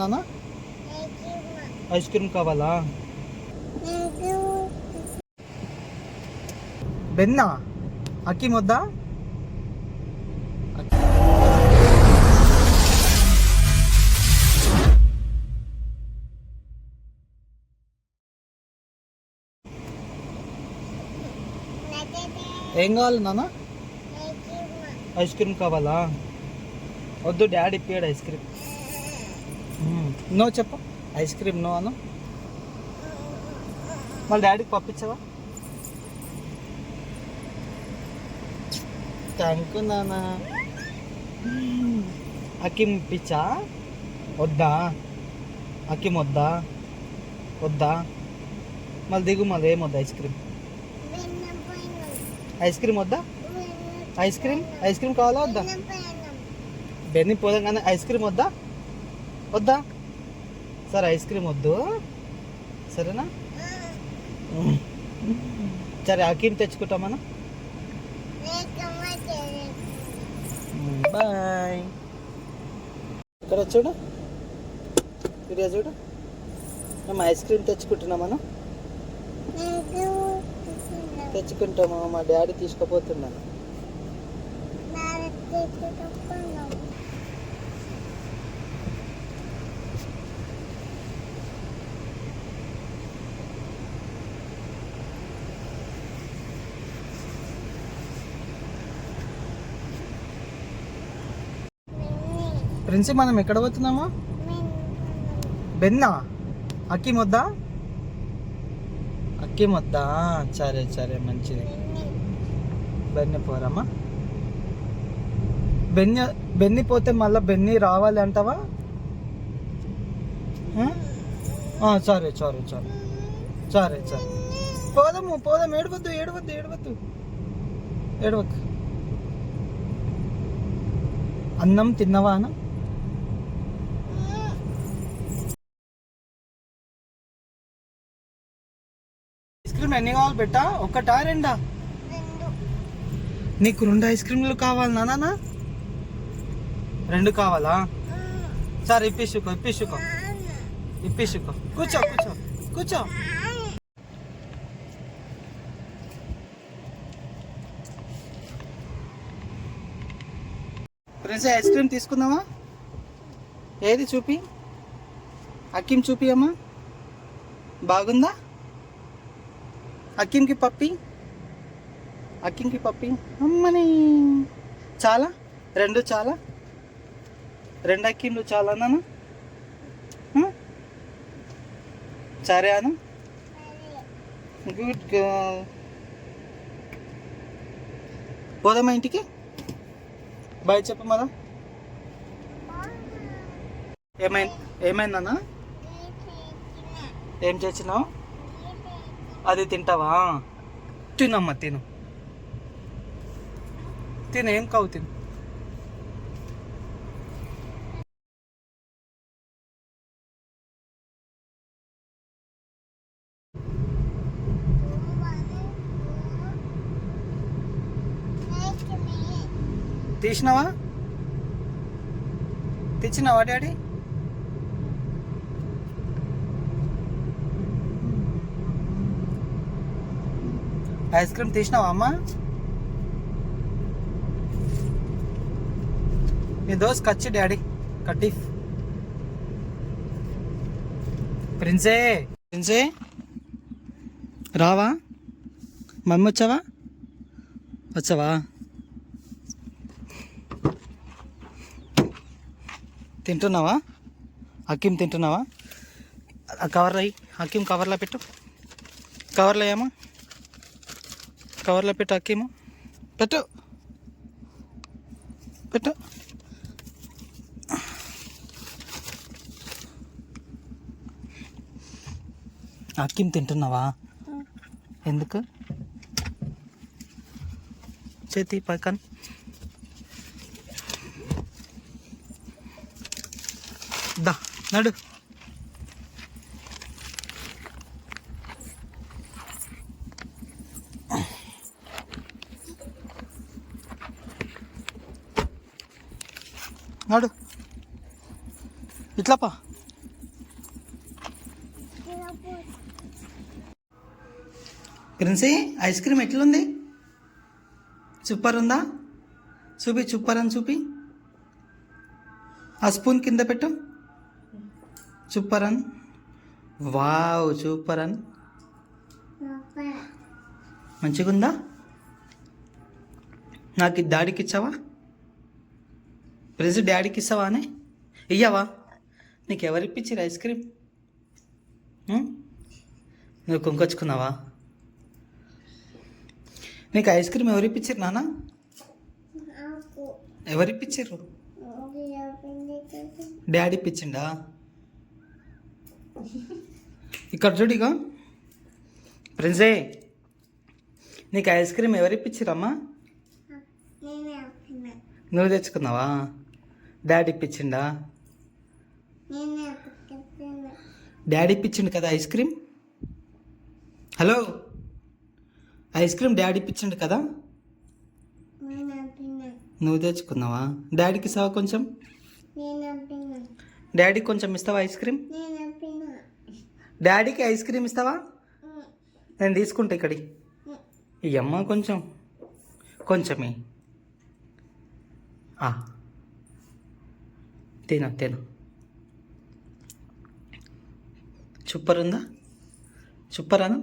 నానా? Ice cream కావాలా? బెన్న? అక్కి ముద్దా? ఏం కావాలి నాన్న ఐస్ క్రీమ్ కావాలా? వద్దు డాడీ ఇప్పాడు ఐస్ క్రీమ్. నో చెప్పు. ఐస్ క్రీమ్ నో అను. వాళ్ళ డాడీకి పంపించవా? థ్యాంక్ యూ నాన్న. అక్కిం పిచ్చా? వద్దా? అక్కిం వద్దా? వద్దా? మళ్ళీ దిగు మళ్ళీ ఏమొద్దా ఐస్ క్రీమ్? ఐస్ క్రీమ్ వద్దా? Ice cream? ఐస్ క్రీమ్ కావాలా వద్దా? బెన్ని పోదంగానే ఐస్ క్రీమ్ వద్దా? వద్దా? సరే ఐస్ క్రీమ్ వద్దు. సరేనా? సరే అకీం తెచ్చుకుంటాం మనం. బాయ్. ఇక్కడ చూడు. ఇక్కడ చూడు. మేము ఐస్ క్రీమ్ తెచ్చుకుంటున్నాం మనం. తెచ్చుకుంటాము మా డాడీ తీసుకుపోతున్నాను ప్రిన్సి మనం ఎక్కడ పోతున్నాము? బెన్నా అక్కి మొద్దా? అక్కి మొద్దా? సరే సరే మంచిది. బెన్ని పోరామా? బెన్ని బెన్ని పోతే మళ్ళీ బెన్ని రావాలి అంటావా? సరే సరే సరే. సరే సరే. పోదాము పోదాం ఏడవద్దు ఏడవద్దు ఏడవద్దు. ఏడవద్దు అన్నం తిన్నవా క్రీమ్ ఎన్ని కావాలి బెట్ట ఒకటా రెండా? నీకు రెండు ఐస్ క్రీమ్లు కావాలి నానా రెండు కావాలా? సరే ఇప్పించుకో ఇప్పించుకో ఇప్పించుకో కూర్చో కూర్చో కూర్చో. ఫ్రెండ్స్ ఐస్ క్రీమ్ తీసుకుందామా? ఏది చూపి? అక్కిం చూపి అమ్మా బాగుందా? అక్కింకి పప్పి. అక్కింకి పప్పి. అమ్మని. చాలా? రెండు చాలా? రెండు అక్కింలు చాలా నాన్న? సరే అను. Good girl. పోదామా ఇంటికి? బాయ్ చెప్పు మదా ఏమైంది? ఏమైందన్నా ఏం చేసినావు అది తింటావా? తినమ్మ తిను. తిను ఏం కావు తిను. తీసినావా? తెచ్చినావా డాడీ? ఐస్ క్రీమ్ తీసినావా అమ్మా? నీ దోస్ కచ్చి డాడీ కట్టి. ప్రిన్సే. ప్రిన్సే రావా? మమ్మీ వచ్చావా? వచ్చావా? తింటున్నావా? అక్కిం తింటున్నావా? కవర్ కవర్లో అయ్యి అక్కిం కవర్లో పెట్టు. కవర్లో ఏమో? కవర్లో పెట్టు అక్కేమో. పెట్టు. పెట్టు. అక్కిం తింటున్నావా? ఎందుకు? చేతి పక్కన. దా నడు. నడు. ఇట్లా ప్రిన్సీ ఐస్ క్రీమ్ ఎట్లుంది? సూపర్ ఉందా చూపి సూపర్ అని చూపి. ఆ స్పూన్ కింద పెట్టు. సూపర్ అన్ వావ్ సూపర్ అన్ మంచిగుందా? నాకు దాడికి డాడీకి ఇచ్చావా ప్రిన్స్ డాడీకి ఇస్తావా అని ఇయ్యవా? నీకు ఎవరు ఇప్పించారు ఐస్ క్రీమ్? నువ్వు కొనుకొచ్చుకున్నావా నీకు ఐస్ క్రీమ్ ఎవరు ఇప్పించారు నాన్న? ఎవరు ఇప్పించారు డాడీ ఇప్పించిండా? ఇక్కడ చూడిగా ప్రిన్సే నీకు ఐస్ క్రీమ్ ఎవరు ఇప్పించారమ్మా నువ్వు తెచ్చుకున్నావా? డాడీ ఇప్పించిండా? డాడీ ఇప్పించిండు కదా ice cream? Hello ice cream daddy ఇప్పించిండు కదా? నువ్వు తెచ్చుకున్నావా? డాడీకి ఇస్తావా కొంచెం? డాడీకి కొంచెం ఇస్తావా ఐస్ క్రీమ్? డాడీకి ఐస్ క్రీమ్ ఇస్తావా? నేను తీసుకుంటా ఇక్కడి అమ్మ కొంచెం కొంచెమే. ఆ. తిను తిను చుప్పరుందా చుప్పరాను